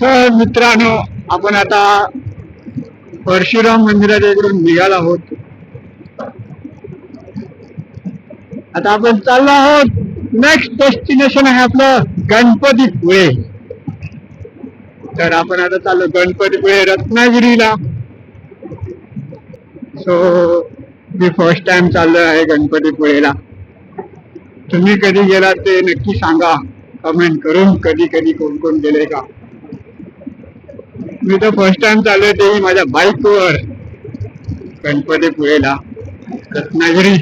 तर मित्रांनो आपण आता परशुराम मंदिराच्या इकडून निघाला आहोत. आता आपण चाललो आहोत. नेक्स्ट डेस्टिनेशन आहे आपलं गणपतीपुळे तर आपण आता चाललो गणपतीपुळे रत्नागिरीला. सो मी फर्स्ट टाइम चाललो आहे गणपतीपुळेला तुम्ही कधी गेलात ते नक्की सांगा. कमेंट करून कधी कधी कोण कोण गेले का? मी तर फर्स्ट टाइम चालू आहे ते माझ्या बाईकवर गणपतीपुळेला. रत्नागिरी.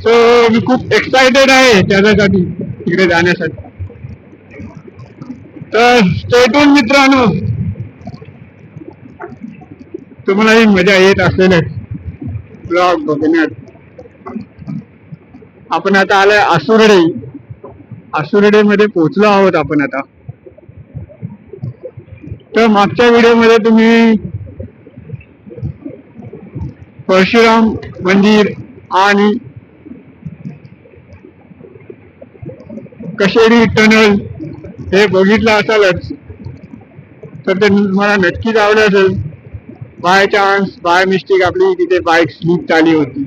सो मी खूप एक्सायटेड आहे त्याच्यासाठी तिकडे जाण्यासाठी. तर स्टेटून मित्रांनो. तुम्हालाही मजा येत असेलच. ब्लॉग बघण्यात. आपण आता आलोय आसुर्डे. आसुर्डे मध्ये पोहोचलो आहोत आपण आता. तर मागच्या व्हिडिओमध्ये तुम्ही परशुराम मंदिर आणि कशेरी टनल हे बघितलं असालच तर ते मला नक्कीच आवडलं असेल. बाय चान्स बाय मिस्टेक आपली तिथे बाईक स्लीप झाली होती.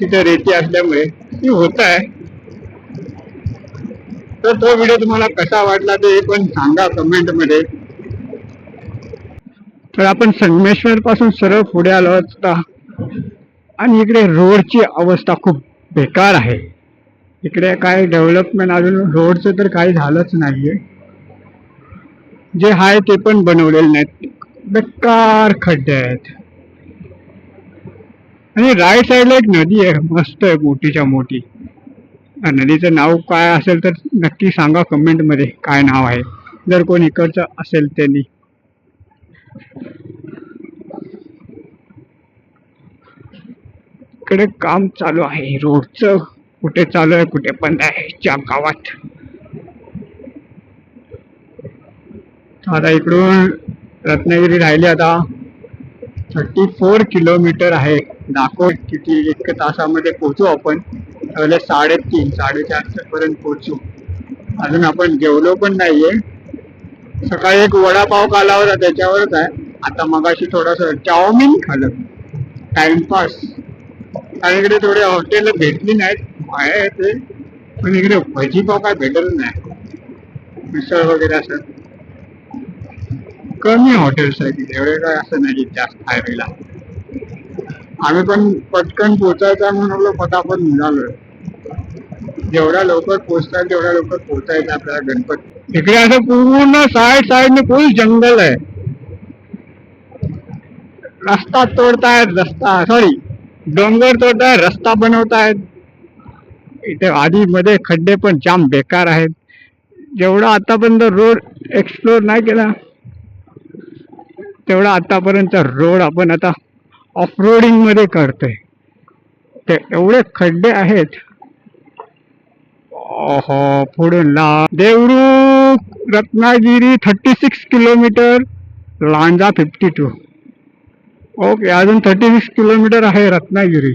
तिथे रेती असल्यामुळे ती होत आहे. तर तो व्हिडिओ तुम्हाला कसा वाटला ते पण सांगा कमेंटमध्ये. तर आपण संगमेश्वर पासून सरळ पुढे आलो असता आणि इकडे रोडची अवस्था खूप बेकार आहे. इकडे काय डेव्हलपमेंट अजून रोडचं तर काही झालंच नाहीये. जे आहे ते पण बनवलेले नाहीत. बेकार खड्डे आहेत. आणि राईट साईडला एक नदी आहे मस्त आहे मोठीच्या मोठी. नदीचं नाव काय असेल तर नक्की सांगा कमेंटमध्ये काय नाव आहे. जर कोण इकडचं असेल त्यांनी. इकडे काम चालू आहे. रोडचं कुठे चालू आहे कुठे बंद आहे ज्या गावात. आता इकडून रत्नागिरी राहिली आता. थर्टी फोर किलोमीटर आहे. दाखव किती एक तासामध्ये पोहोचू आपण. पहिले साडेतीन साडेचारच्या पर्यंत पोहोचू. अजून आपण जेवलो पण नाहीये. सकाळी एक वडापाव खाला होता त्याच्यावरच आहे. आता मगाशी थोडस चाऊमिन खाल्लं. टाइमपास. आणि इकडे थोडे हॉटेल भेटली नाहीत आहे ते. पण इकडे भजीपाव काय भेटत नाही. मिसळ वगैरे असं. कमी हॉटेल्स आहेत एवढे काय असं नाही जास्त हायवेला आम्ही पण पटकन पोचायचं म्हणून आपलं फटाफट निघालोय. जेवढ्या लवकर पोचता येईल तेवढ्या लवकर पोचायचं आपल्याला गणपती. इकडे असं पूर्ण साईड साईडने फुल जंगल आहे. रस्ता तोडतायत रस्ता सॉरी डोंगर तोडताय रस्ता बनवतायत. इथे आधी मध्ये खड्डे पण जाम बेकार आहेत. जेवढा आतापर्यंत रोड एक्सप्लोर नाही केला तेवढा आतापर्यंत रोड आपण आता ऑफ रोडिंगमध्ये करतोय ते एवढे खड्डे आहेत. हो पुढून ला. Devrukh Ratnagiri thirty six kilometre Lanja fifty two okay अजून थर्टी सिक्स किलोमीटर आहे रत्नागिरी.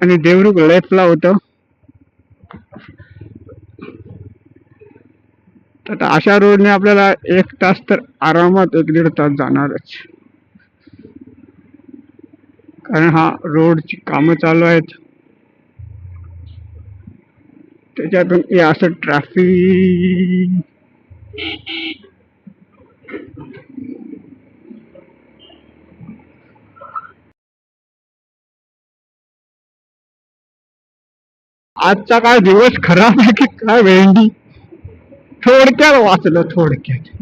आणि देवरुख लेफ्टला होतं. तर अशा रोडने आपल्याला एक तास तर आरामात एक दीड तास जाणारच. कारण हा रोडची कामं चालू आहेत. त्याच्यातून हे असं ट्रॅफिक आजचा काय दिवस खराब आहे की काय भेंडी थोडक्यात वाचलं थोडक्यात.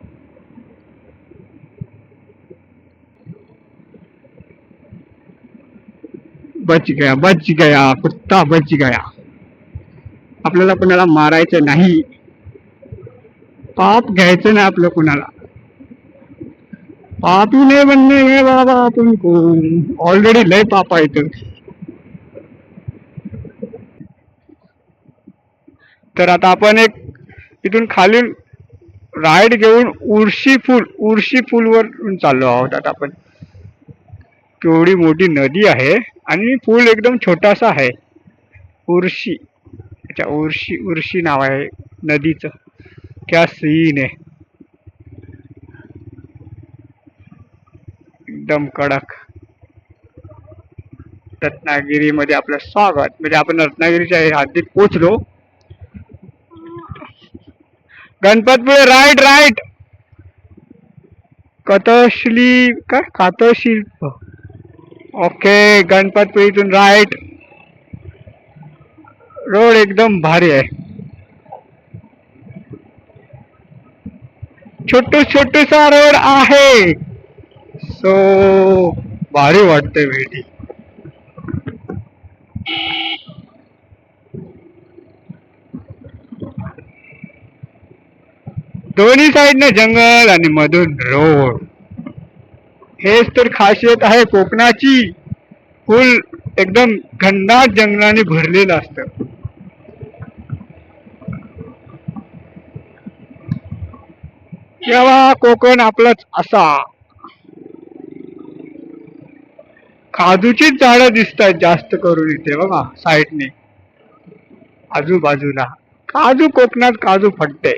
बच गया बच गया कुत्ता बच गया। आपल्याला कुणाला मारायचं नाही. पाप घ्यायचं नाही आपलं कुणाला. पापी नाही बनणे हे बाबा तुमको ऑलरेडी लय पाप आहे तर. आता आपण एक इथून खाली राईड घेऊन उर्शी फूल उर्शी फुलवर चाललो आहोत आता आपण. केवढी मोठी नदी आहे आणि पूल एकदम छोटासा आहे. उर्शी अच्छा उर्शी उर्शी नाव आहे नदीचं. क्या सीन आहे. एकदम कडक. रत्नागिरीमध्ये आपलं स्वागत. म्हणजे आपण रत्नागिरीच्या हद्दीत पोचलो गणपतपुळे राईट राईट कतशली काय? कातशिल्प ओके गणपतपुरीतून इथून राईट रोड एकदम भारी आहे. छोटू छोटूसा रोड आहे. सो भारी वाटते भेटी. दोन्ही साईडने जंगल आणि मधून रोड हेच तर खासियत आहे कोकणाची फुल एकदम घनदाट जंगलाने भरलेलं असतं. तेव्हा कोकण आपलाच असा. काजूचीच झाडं दिसत आहेत जास्त करून इथे बघा साईडने. आजूबाजूला. काजू कोकणात काजू फटते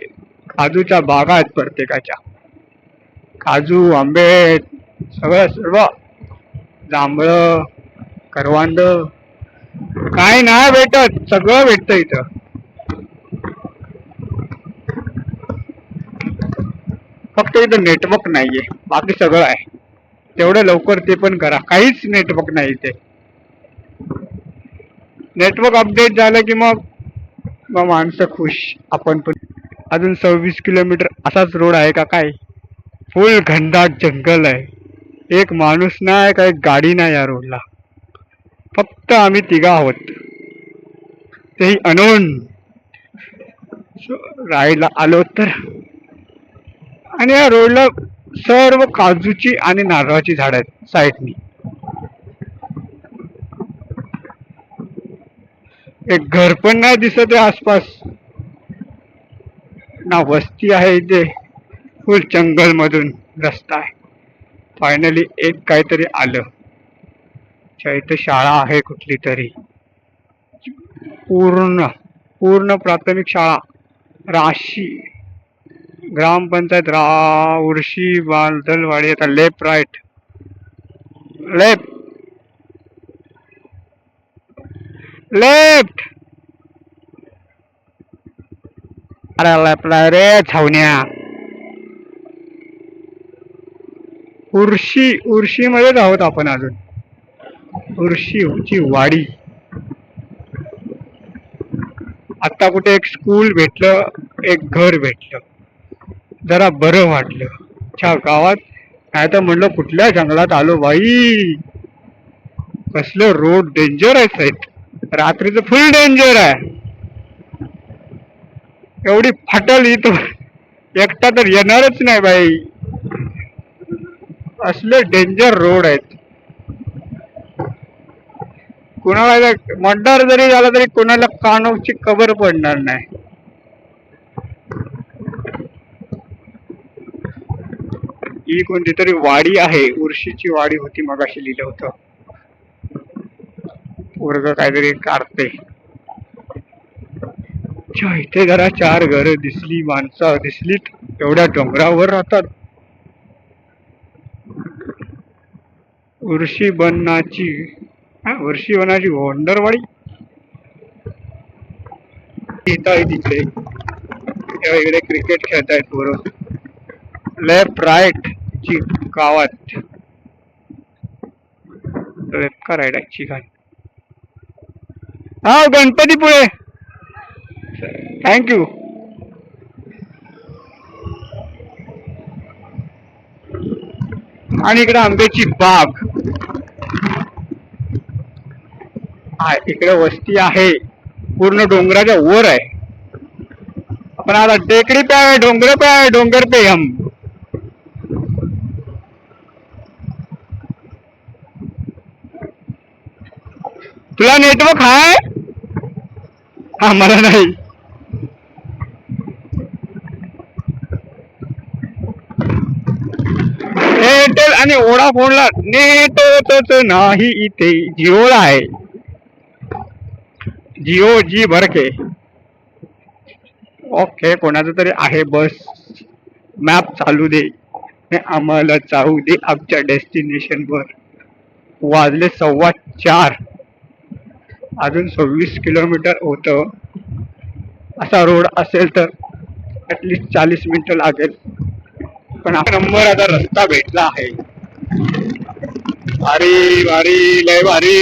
काजूच्या बागा आहेत प्रत्येकाच्या. काजू आंबे सगळं सर्व. जांभळं करवांद. काय नाही भेटत सगळं भेटतं इथं. फक्त इथं नेटवर्क नाहीये बाकी सगळं आहे. तेवढं लवकर ते पण करा. काहीच नेटवर्क नाही इथे. नेटवर्क अपडेट झालं की मग मग माणसं खुश. आपण पण. अजून सव्वीस किलोमीटर असाच रोड आहे का काय? फुल घनदाट जंगल आहे. एक माणूस नाही का एक गाडी नाही या रोडला. फक्त आम्ही तिघा आहोत. तेही अनोन. राहायला आलो तर. आणि या रोडला सर्व काजूची आणि नारळाची झाड आहेत साईडनी. एक घर पण नाही दिसत आहे आसपास. ना वस्ती आहे इथे. फुल जंगल मधून रस्ता आहे. फायनली एक काहीतरी आलं. अच्छा इथे शाळा आहे कुठली तरी. पूर्ण पूर्ण प्राथमिक शाळा. राशी. ग्रामपंचायत रा उर्शी बांधलवाडी आता लेफ्ट राईट. लेफ्ट. लेफ्ट. अरे लेफ्ट रे छावण्या उर्शी उर्शीमध्येच आहोत आपण अजून. उर्शीची वाडी. आत्ता कुठे एक स्कूल भेटलं एक घर भेटलं. जरा बरं वाटलं. अच्छा गावात नाही तर म्हणलं कुठल्या जंगलात आलो बाई? कसलं रोड डेंजर आहेत रात्रीचं फुल डेंजर आहे. एवढी फाटल इथं. एकटा तर येणारच नाही बाई. असले डेंजर रोड आहेत. कुणाला मंडार जरी झाला तरी कोणाला कानोची कबर पडणार नाही. ही कोणती तरी वाडी आहे उर्शीची वाडी होती मगाशी लिहिलं होतं. पोरग काहीतरी काढते. अच्छा, इथे जरा चार घर दिसली माणसं दिसलीत एवढ्या डोंगरावर राहतात. वृषीवनाची बनाची हा होंडरवाडी इथं आहे तेव्हा इकडे क्रिकेट खेळतायत पोरं. लेफ्ट राईट ची गावात. लेफ्ट का राईट आहे चिकन हा गणपतीपुळे. थँक्यू आणि इकडे आंब्याची बाग. इकडे वस्ती आहे. पूर्ण डोंगराच्या वर आहे. आपण आता टेकडी पे आहे डोंगर पे आहे डोंगर पे हम. तुला नेटवर्क आहे? हा मला नाही. एअरटेल आणि ओडाफोनला नेटच नाही इथे. जिओला आहे. जिओ जी भरके ओके कोणाचं तरी आहे बस. मॅप चालू दे. हे आम्हाला जाऊ दे आमच्या डेस्टिनेशनवर वाजले सव्वा चार. अजून सव्वीस किलोमीटर होतं. असा रोड असेल तर ऍटलिस्ट चाळीस मिनटं लागेल. पण हा नंबर आता रस्ता भेटला आहे. भारी भारी लय भारी.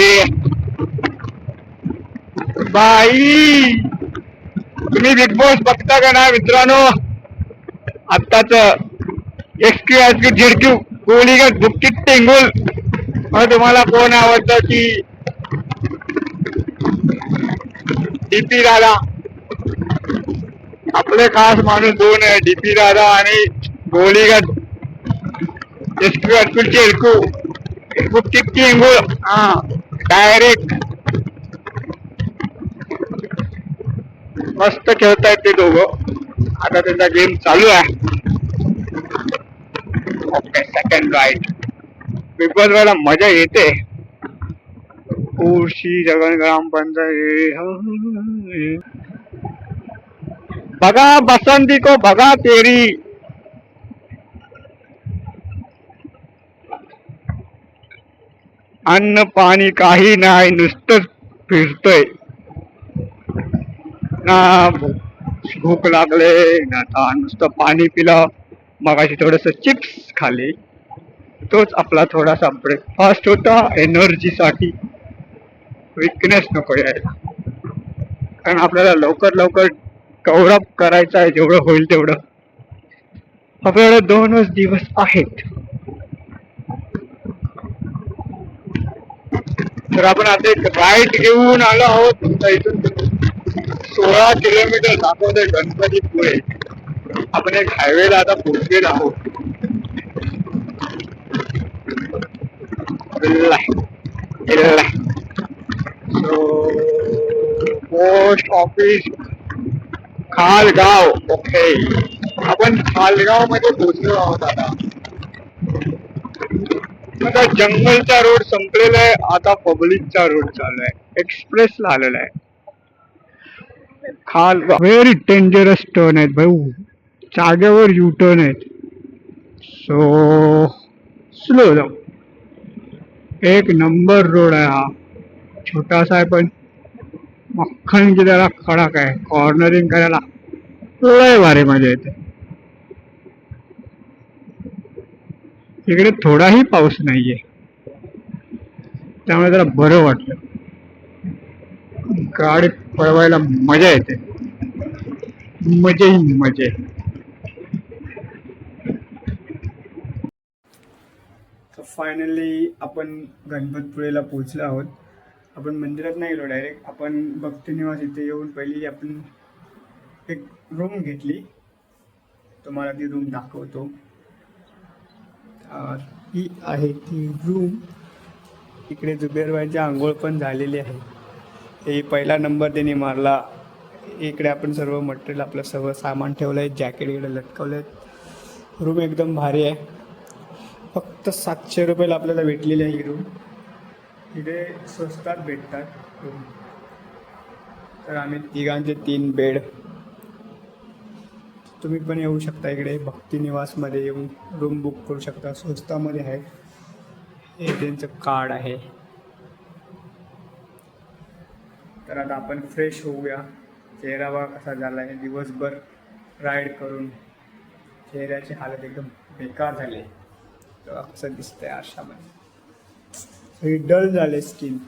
बाई तुम्ही बिग बॉस बघता का ना मित्रांनो? आत्ताच एक्सक्यू एसक्यू झिडक्यू का बुक्कीट टेंगुल. मग तुम्हाला कोण आवडतं की डीपी राधा? आपले खास माणूस दोन आहे डीपी राधा आणि बुक्कीट टेंगुल हा डायरेक्ट मस्त खेळतायत ते दोघं आता त्यांचा गेम चालू आहे okay second right Bigg Boss वेळेला मजा येते उर्शी जगन ग्रामपंचायत बघा बसंती को बघा तेरी अन्न पाणी काही नाही नुसतंच फिरतोय. ना भूक लागले ना आता नुसतं पाणी पिलं. मगाशी थोडस चिप्स खाले तोच आपला थोडासा ब्रेकफास्ट होता एनर्जीसाठी विकनेस नको यायला. कारण आपल्याला लवकर लवकर कवरअप करायचं आहे जेवढं होईल तेवढं. आपल्याकडे दोनच दिवस आहेत. तर आपण आता एक राईट घेऊन आलो आहोत. तुमच्या इथून सोळा किलोमीटर दाखवतोय गणपतीपुळे. आपण एक हायवेला आता पोहोचलेलो आहोत. Post office खालगाव. ओके आपण खालगावमध्ये पोहोचलो आहोत आता. आता जंगलचा रोड संपलेला आहे आता पब्लिकचा रोड चालू आहे. एक्सप्रेसला आलेला आहे. खाल व्हेरी डेंजरस टर्न आहेत भाऊ. जागेवर यू टर्न आहेत. सो स्लो जाऊ एक नंबर रोड आहे हा. छोटासा आहे पण मक्खन की त्याला खडक आहे. कॉर्नरिंग करायला लय भारी मजा येते. इकडे थोडाही पाऊस नाहीये. त्यामुळे जरा बरं वाटलं. गाडी पळवायला मजा येते. मजा. ही मजे फायनली आपण गणपतपुळेला पोहोचलो आहोत. आपण मंदिरात नाही गेलो डायरेक्ट आपण भक्तनिवास इथे येऊन पहिली आपण एक रूम घेतली. तुम्हाला ती रूम दाखवतो. ही आहे ती रूम इकडे जुबेरबाईची आंघोळ पण झालेली आहे. हे पहिला नंबर त्यांनी मारला. इकडे आपण सर्व मटेरियल आपलं सर्व सामान ठेवलं आहे जॅकेट इकडे लटकवलं आहे रूम एकदम भारी आहे. फक्त सातशे रुपयाला आपल्याला भेटलेली आहे ही रूम इथे स्वस्तात भेटतात रूम तर आम्ही तिघांचे तीन बेड तुम्ही पण येऊ शकता इकडे भक्ती निवासमध्ये येऊन रूम बुक करू शकता स्वस्तामध्ये आहे. हे त्यांचं कार्ड आहे. तर आता आपण फ्रेश होऊया. चेहरा बघा कसा झाला आहे दिवसभर राईड करून चेहऱ्याची हालत एकदम बेकार झाली. तर तेव्हा कसं दिसतंय आरशामध्ये. सगळी डल झाले स्किन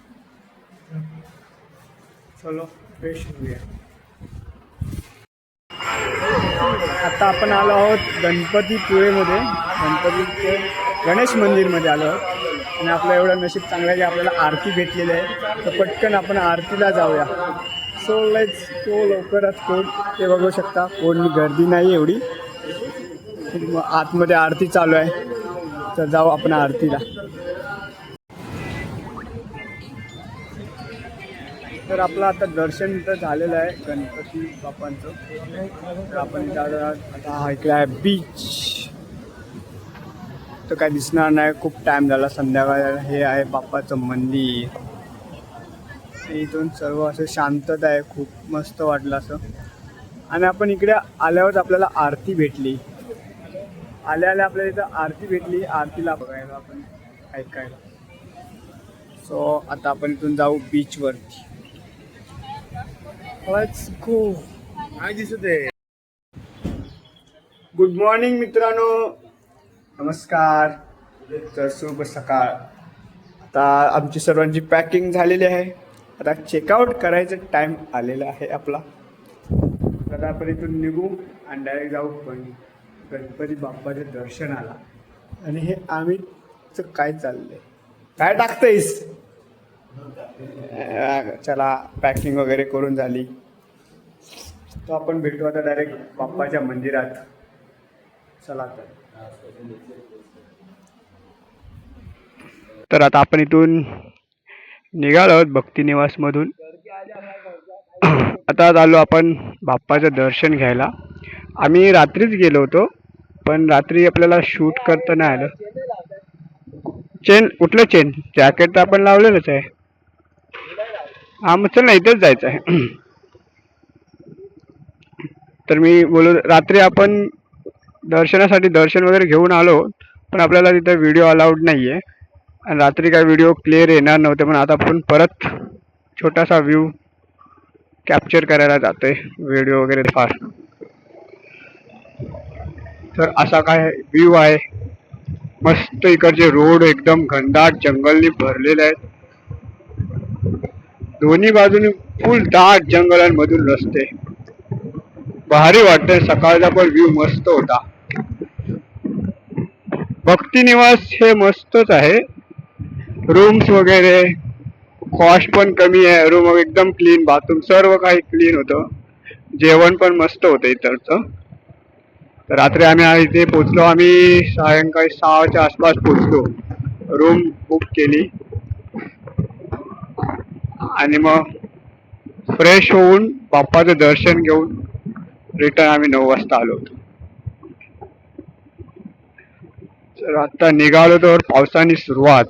चलो फ्रेश होऊया. आता आपण आलो आहोत गणपतीपुळेमध्ये गणपतीपुळे गणेश मंदिरमध्ये आलो आहोत. आणि आपलं एवढं नशीब चांगलं आहे की आपल्याला आरती भेटलेली आहे. तर पटकन आपण आरतीला जाऊया. सो लेट्स तो लवकरच कोण ते बघू शकता. कोण गर्दी नाही एवढी. मग आतमध्ये आरती चालू आहे. तर जाऊ आपण आरतीला. तर आपलं आता दर्शन तर झालेलं आहे गणपती बाप्पांचं. तर आपण इथं आता ऐकलं आहे बीच तर काय दिसणार नाही. खूप टाइम झाला. संध्याकाळ हे आहे बाप्पाचं मंदिर. इथून सर्व असं शांतता आहे. खूप मस्त वाटलं असं. आणि आपण इकडे आल्यावर आपल्याला आरती भेटली. आल्या आल्या आपल्याला इथं आरती भेटली. आरतीला बघायला आपण ऐकायला. सो आता आपण इथून जाऊ बीचवरती लेट्स गो काय दिसत आहे? गुड मॉर्निंग मित्रांनो. नमस्कार. तर शुभ सकाळ. आता आमची सर्वांची पॅकिंग झालेली आहे. आता चेकआउट करायचं. टाइम आलेला आहे आपला. तर आपण इथून निघू. आणि डायरेक्ट जाऊ. पण गणपती बाप्पाच्या दर्शनाला. आणि हे आम्हीच काय चाललंय? काय टाकतेस चला पॅकिंग वगैरे करून झाली. तो आपण भेटू आता डायरेक्ट बाप्पाच्या मंदिरात. चला तर तर आता आपण इथून निघालो आहोत भक्तिनिवासमधून आता आलो आपण बाप्पाचं दर्शन घ्यायला. आम्ही रात्रीच गेलो होतो पण रात्री आपल्याला शूट करता नाही आलं. चेन कुठलं चेन जॅकेट तर आपण लावलेलंच आहे. हा मग चल ना इथेच जायचं आहे. तर मी बोलू रात्री आपण दर्शनासाठी दर्शन वगैरे घेऊन आलो पण आपल्याला तिथं व्हिडिओ अलाउड नाही आहे आणि रात्री काय व्हिडिओ क्लिअर येणार नव्हते पण आता आपण परत छोटासा व्ह्यू कॅप्चर करायला जातोय व्हिडिओ वगैरे फार तर असा काय व्ह्यू आहे. मस्त इकडचे रोड एकदम घनदाट जंगलनी भरलेले आहेत. दोन्ही बाजूनी फुल दाट जंगलांमधून रस्ते. भारी वाटते सकाळचा पण व्ह्यू मस्त होता. भक्ती निवास हे मस्तच आहे. रूम्स वगैरे कॉस्ट पण कमी आहे. रूम एकदम क्लीन बाथरूम सर्व काही क्लीन होतं. जेवण पण मस्त होतं इतरचं तर रात्री आम्ही इथे पोचलो आम्ही सायंकाळी सहाच्या आसपास पोचलो रूम बुक केली. आणि मग फ्रेश होऊन बाप्पाचं दर्शन घेऊन रिटर्न आम्ही नऊ वाजता आलो होतो. तर आता निघालो तर पावसाने सुरुवात.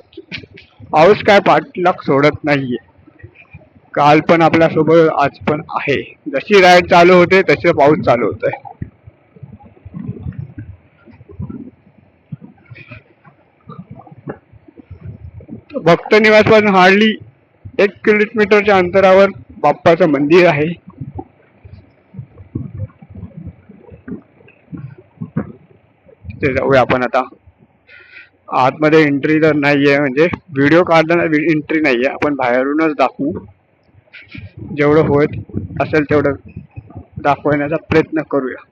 पाऊस काय पाठलाग सोडत नाहीये. काल पण आपल्यासोबत आज पण आहे. जशी राईड चालू होते तसे पाऊस चालू होतोय. भक्त निवासपासून हार्डली एक किलोमीटरच्या अंतरावर बाप्पाचं मंदिर आहे. तिथे जाऊया आपण आता. आतमध्ये एंट्री तर नाही आहे म्हणजे व्हिडिओ काढताना एंट्री नाही आहे आपण बाहेरूनच दाखवू. जेवढं होत असेल तेवढं दाखवण्याचा प्रयत्न करूया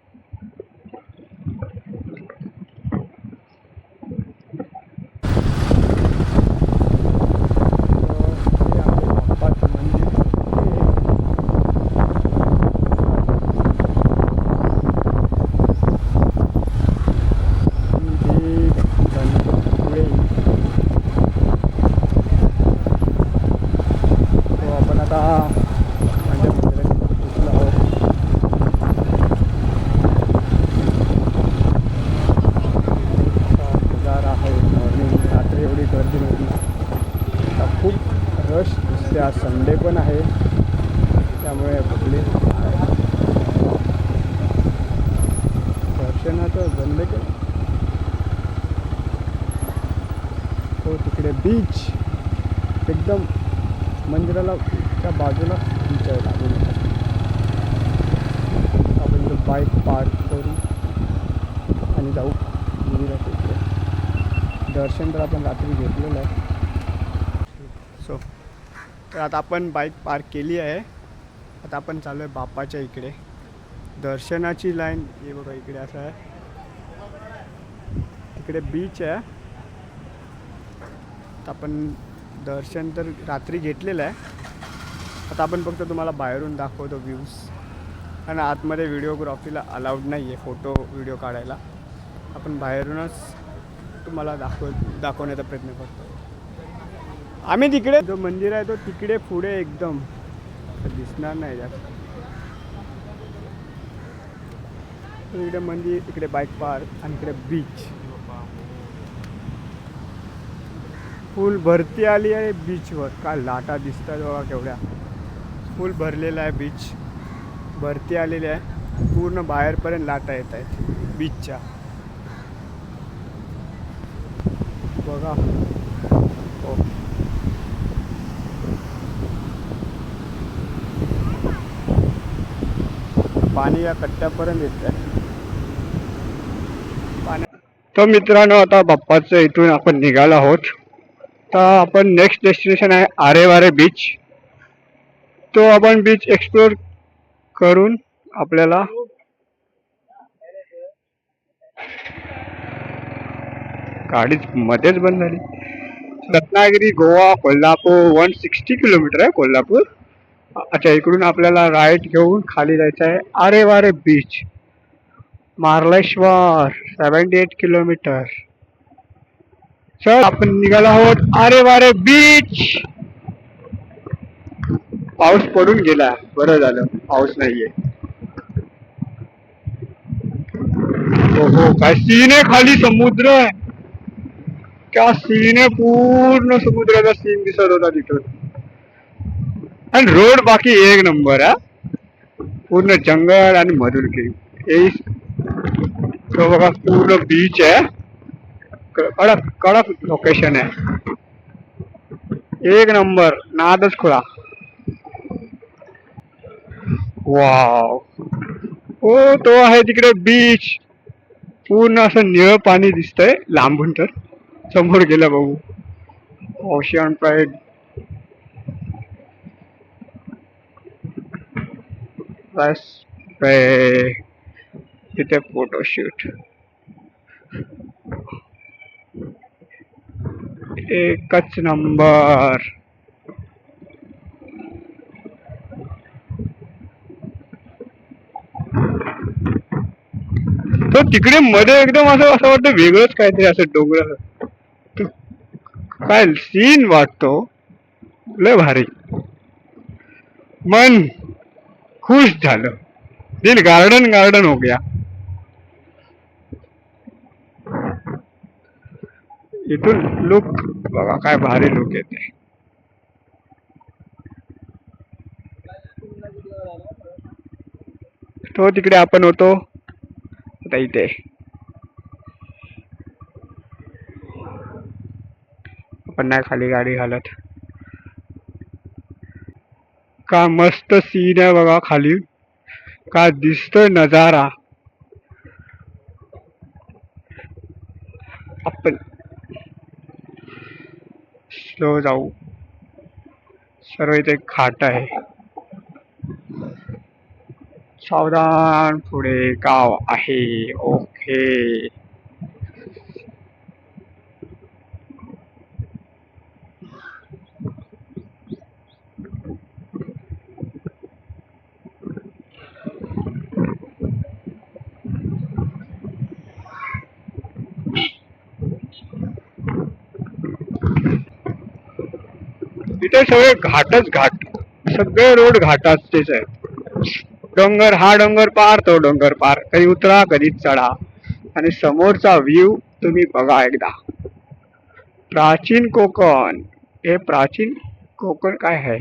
तो आपण आता माझ्या मंदिरात पोचलो आहोत हजार आहे मॉर्निंग रात्री एवढी गर्दी नव्हती आता खूप रश दिसते आज संडे पण आहे त्यामुळे पब्लिक दर्शनाचं बंद केलं हो तिकडे बीच एकदम मंदिराला त्या बाजूला बीच आहे लागून आपण इथं बाईक पार्क करू आणि जाऊ मंदिराच्या इकडे दर्शन तर आपण रात्री घेतलेलं आहे. सो तर आता आपण बाईक पार्क केली आहे. आता आपण चालू आहे बापाच्या इकडे. दर्शनाची लाईन हे बघा इकडे असं आहे. तिकडे बीच आहे. आता आपण दर्शन तर रात्री घेतलेलं आहे. आता आपण फक्त तुम्हाला बाहेरून दाखवतो व्ह्यूज आणि आतमध्ये व्हिडिओग्राफीला अलाउड नाही आहे फोटो व्हिडिओ काढायला. आपण बाहेरूनच तुम्हाला दाखव दाखवण्याचा प्रयत्न करतो. आम्ही तिकडे जो मंदिर आहे तो तिकडे पुढे एकदम. दिसणार नाही जास्त. इकडे मंदिर इकडे बाईक पार्क आणि इकडे बीच फुल भरती आली आहे बीचवर काय लाटा दिसतात बघा केवढ्या. फुल भरलेला आहे बीच भरती आलेली आहे. पूर्ण बाहेरपर्यंत लाटा येत आहेत बीचच्या बघा. हो. पाणी या कट्ट्यापर्यंत येत आहे तर मित्रांनो आता बाप्पाचं इथून आपण निघालो आहोत. तर आपण नेक्स्ट डेस्टिनेशन आहे आरेवारे बीच तो आपण बीच एक्सप्लोर करून आपल्याला गाडीच मध्येच बंद झाली. Ratnagiri Goa Kolhapur one sixty kilometre आहे कोल्हापूर. अच्छा इकडून आपल्याला राईट घेऊन खाली जायचं आहे Aare Ware beach Marleshwar seventy eight kilometre चल आपण निघालो आहोत आरे वारे बीच पाऊस पडून गेला. बरं झालं. पाऊस नाहीये. हो हो काय सीन आहे खाली? समुद्र आहे. त्या सीन आहे पूर्ण समुद्राचा सीन दिसत होता तिथून आणि रोड बाकी एक नंबर आहे पूर्ण जंगल आणि मधुर तो बघा पूर्ण बीच आहे. कडक कडक लोकेशन आहे. एक नंबर नादच खुळा. वाव. हो तो आहे तिकडे बीच पूर्ण असं निळं पाणी दिसतंय लांबून तर. समोर गेला भाऊ. Ocean pride. बस पे. तिथे फोटोशूट एकच नंबर. तो तिकडे मध्ये एकदम असं असं वाटतं वेगळंच काहीतरी असं डोंगर काय सीन वाटतो लय भारी. मन खुश झालं. दिल गार्डन गार्डन हो गया. इथून लुक बघा काय भारी लुक येते. तो तिकडे आपण होतो. आता इथे. आपण नाही खाली गाडी घालत. का मस्त सीन आहे बघा खाली. का दिसतोय नजारा. आपण स्लो जाऊ. सर्व इथे खाट आहे. सावधान पुढे गाव आहे. ओके इथे सगळे घाटच घाट. सगळे रोड घाटाचेच आहेत डोंगर हा डोंगर पार तो डोंगर पार. कधी उतरा कधी चढा. आणि समोरचा व्ह्यू तुम्ही बघा एकदा. प्राचीन कोकण. हे प्राचीन कोकण काय आहे?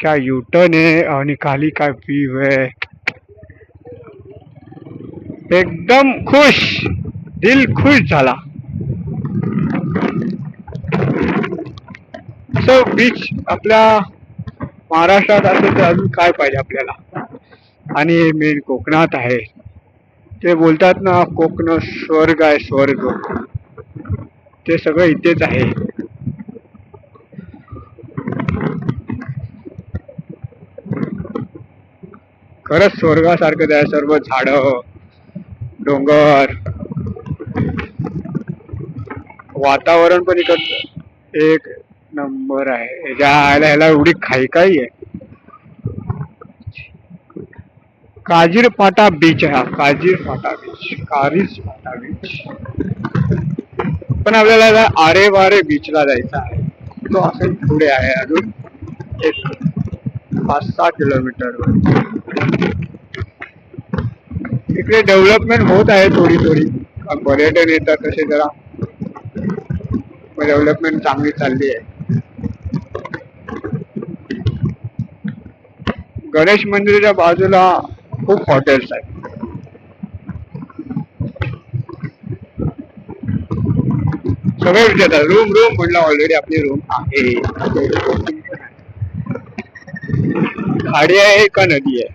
क्या युटर्न आहे? आणि खाली काय व्ह्यू आहे? एकदम खुश. दिल खुश झाला. असं बीच आपल्या महाराष्ट्रात असेल तर अजून काय पाहिजे आपल्याला? आणि मेन कोकणात आहे. ते बोलतात ना कोकण स्वर्ग आहे स्वर्ग. ते सगळं इथेच आहे. खरंच स्वर्गासारखंच आहे सर्व झाड डोंगर. वातावरण पण इकडचं एक नंबर आहे. याच्या आयला ह्याला एवढी खाई काही आहे काजीरपाटा बीच आहे हा. काजीरपाटा बीच कारीज बीच पण आपल्याला आरे वारे बीचला जायचं आहे. तो असेल पुढे आहे अजून. एक पाच सहा किलोमीटर इकडे डेव्हलपमेंट होत आहे थोडी थोडी. पर्यटन येतात तसे जरा. डेव्हलपमेंट चांगली चालली आहे. गणेश मंदिराच्या बाजूला खूप हॉटेल्स आहेत. सगळे विचारतात रूम रूम म्हटलं ऑलरेडी आपली रूम आहे. खाडी आहे का नदी आहे?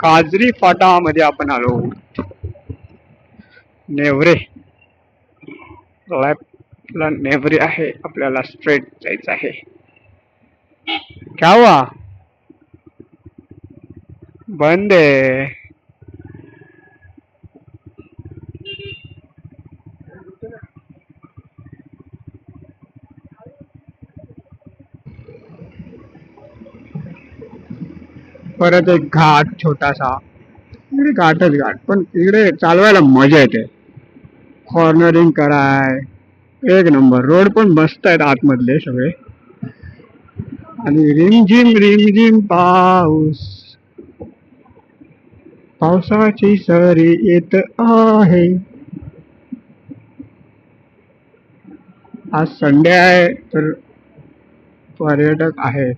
काजरी फाटामध्ये आपण आलो. नेवरे. लेफ्टला नेवरे आहे आपल्याला स्ट्रेट जायचं आहे. क्या हुआ बंद. आहे परत एक घाट छोटासा. इकडे घाटच घाट पण इकडे चालवायला मजा येते. कॉर्नरिंग कराय. एक नंबर रोड पण मस्त आहेत आतमधले सगळे. आणि रिमझिम रिमझिम पाऊस. पावसाची सरी येत आहे. आज संडे आहे तर पर्यटक आहेत.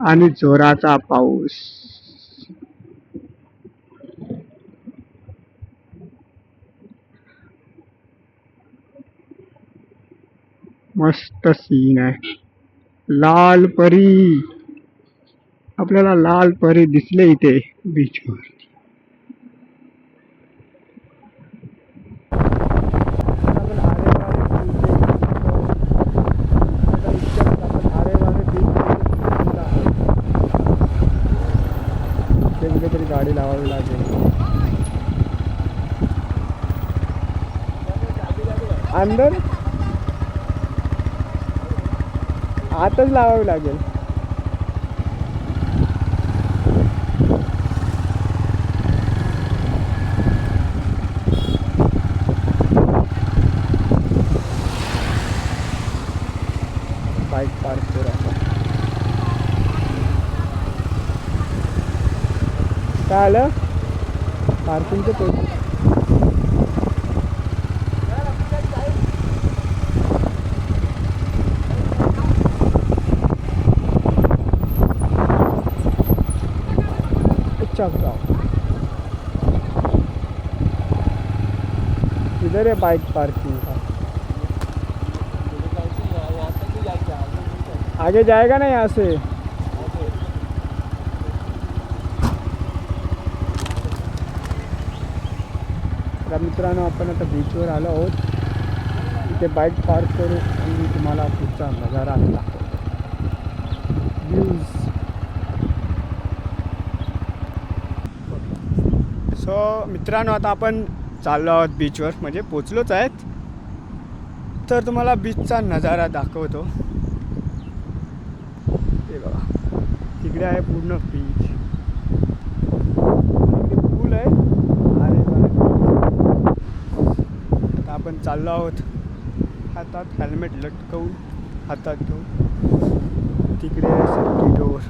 आणि जोराचा पाऊस. मस्त सीन आहे. लाल परी. आपल्याला लाल परी दिसले इथे बीचवर आत्ताच लावावी लागेल. बाईक पार्क करू आपण. काय आलं? पार्किंगचं पैसे चौकगाव इधर है बाइक पार्किंग का। आगे जाएगा ना यहाँ से? तर मित्रांनो आपण आता बीचवर आलो आहोत इथे बाईक पार्क करू आणि तुम्हाला पुढचा नज़ारा दाखवतो व्ह्यूज सो मित्रांनो आता आपण चाललो आहोत बीचवर म्हणजे पोचलोच आहेत. तर तुम्हाला बीचचा नजारा दाखवतो. हे बघा. तिकडे आहे पूर्ण बीच पूल आहे. अरे आता आपण चाललो आहोत. हातात हेल्मेट लटकवून हातात घेऊन. तिकडे आहे सेफ्टी डोर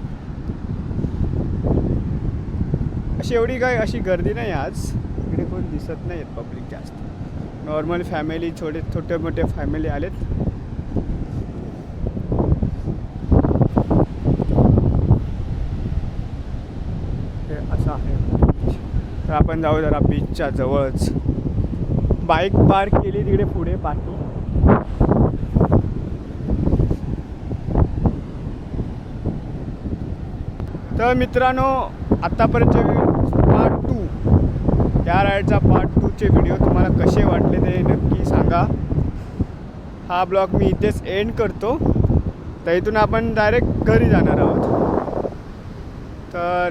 अशी एवढी काय अशी गर्दी नाही आज. इकडे कोण दिसत नाही आहेत पब्लिक जास्त. नॉर्मल फॅमिली छोटे छोटे मोठे फॅमिली आलेत. असं आहे. तर आपण जाऊ जरा बीचच्या जवळच. बाईक पार्क केली तिकडे पुढे पाठी तर मित्रांनो आत्तापर्यंत या राईडचा पार्ट टूचे व्हिडिओ तुम्हाला कसे वाटले ते नक्की सांगा. हा ब्लॉग मी इथेच एंड करतो. तर इथून आपण डायरेक्ट घरी जाणार आहोत. तर